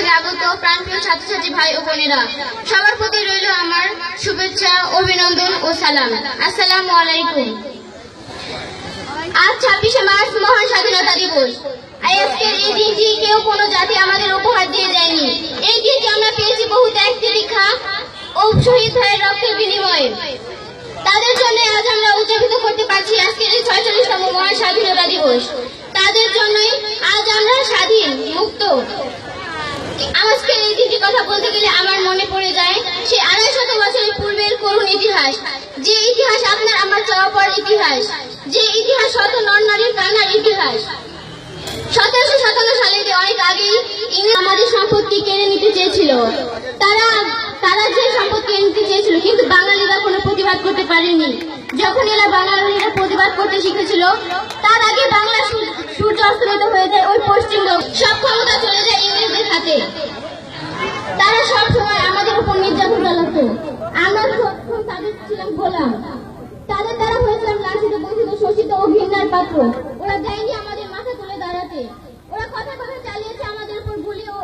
থেকে আগত প্রাণপ্রিয় ছাত্রছাত্রী ভাই ও বোনেরা, সবার প্রতি রইল আমার শুভেচ্ছা, অভিনন্দন ও সালাম। আসসালামু আলাইকুম। আজ ছাব্বিশে মার্চ মহান স্বাধীনতা দিবস। আজকের এই দিনটি কেউ কোনো জাতি আমাদের উপহার দিয়ে এই দিনটি আমরা পেয়েছি বহু ত্যাগ তিতিক্ষা ও শহীদ রক্তের বিনিময়ে। তাদের জন্য আজ আমরা উদযাপিত করতে পারছি আজকের এই ছয়চল্লিশতম মহান স্বাধীনতা দিবস। তাদের জন্যই আজ আমরা স্বাধীন, মুক্ত। কথা বলতে গেলে আমার মনে পড়ে যায় সে আড়াই শত বছরের পূর্বের করুণ ইতিহাস, যে ইতিহাস আপনার আমার চাওয়ার ইতিহাস, যে ইতিহাস শত নর নারীর কান্নার ইতিহাস। সতেরোশো সাতান্ন সালে অনেক আগেই ইংরেজ আমাদের সম্পত্তি কেড়ে নিতে চেয়েছিল। তারা তারা যে সম্পদ কেড়ে নিতে চেয়েছিল, কিন্তু বাঙালিরা কোনো প্রতিবাদ করতে পারেনি। যখন এরা বাঙালিরা প্রতিবাদ করতে শিখেছিল, তার আগে বাংলা সূর্য- অস্তমিত হয়ে যায় ওই পশ্চিমবঙ্গ সব ক্ষমতা চলে যায় ইংরেজদের হাতে তারা সব সময় আমাদের উপর তাদের ছিলাম তাদের দ্বারা হয়েছিলাম শোষিত পাত্র। ওরা দেয়নি আমাদের মাথা তুলে দাঁড়াতে। ওরা কথা কথা চালিয়েছে আমাদের উপর গুলি ও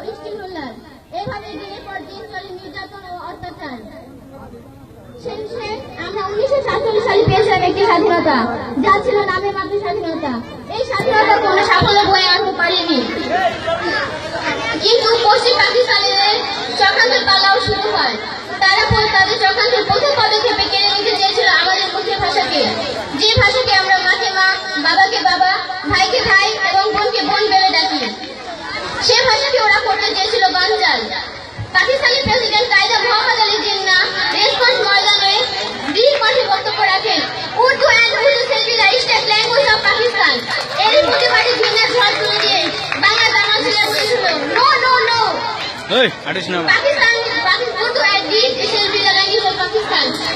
এভাবে দিনের পর দিন চলে নির্যাতন ও অত্যাচার। সাতচল্লিশ সালে একটি কিন্তু পশ্চিম পাকিস্তানের চক্রান্তের পালাও শুরু হয়। তারা তাদের চক্রান্তের প্রথম পদক্ষেপে কেড়ে নিতে চেয়েছিল আমাদের মুখের ভাষাকে যে ভাষাকে আমরা মাকে মা বাবাকে বাবা ভাইকে ভাই এবং বোনকে বোন বেড়ে ডাকি সে ভাষাকে ওরা করতে চেয়েছিল বানচাল। পাকিস্তানি প্রেসিডেন্ট কায়দা মোহাম্মদ আলী জিন্না রেসপন্স ময়দানে দীর্ঘ কণ্ঠে বক্তব্য রাখেন Urdu and Urdu shall be the state language of Pakistan. এরই প্রতিবাদী জিন্নার ঝড় তুলে দিয়ে বাংলা জানা ছিল নো নো নো এই আটিস না। পাকিস্তান content.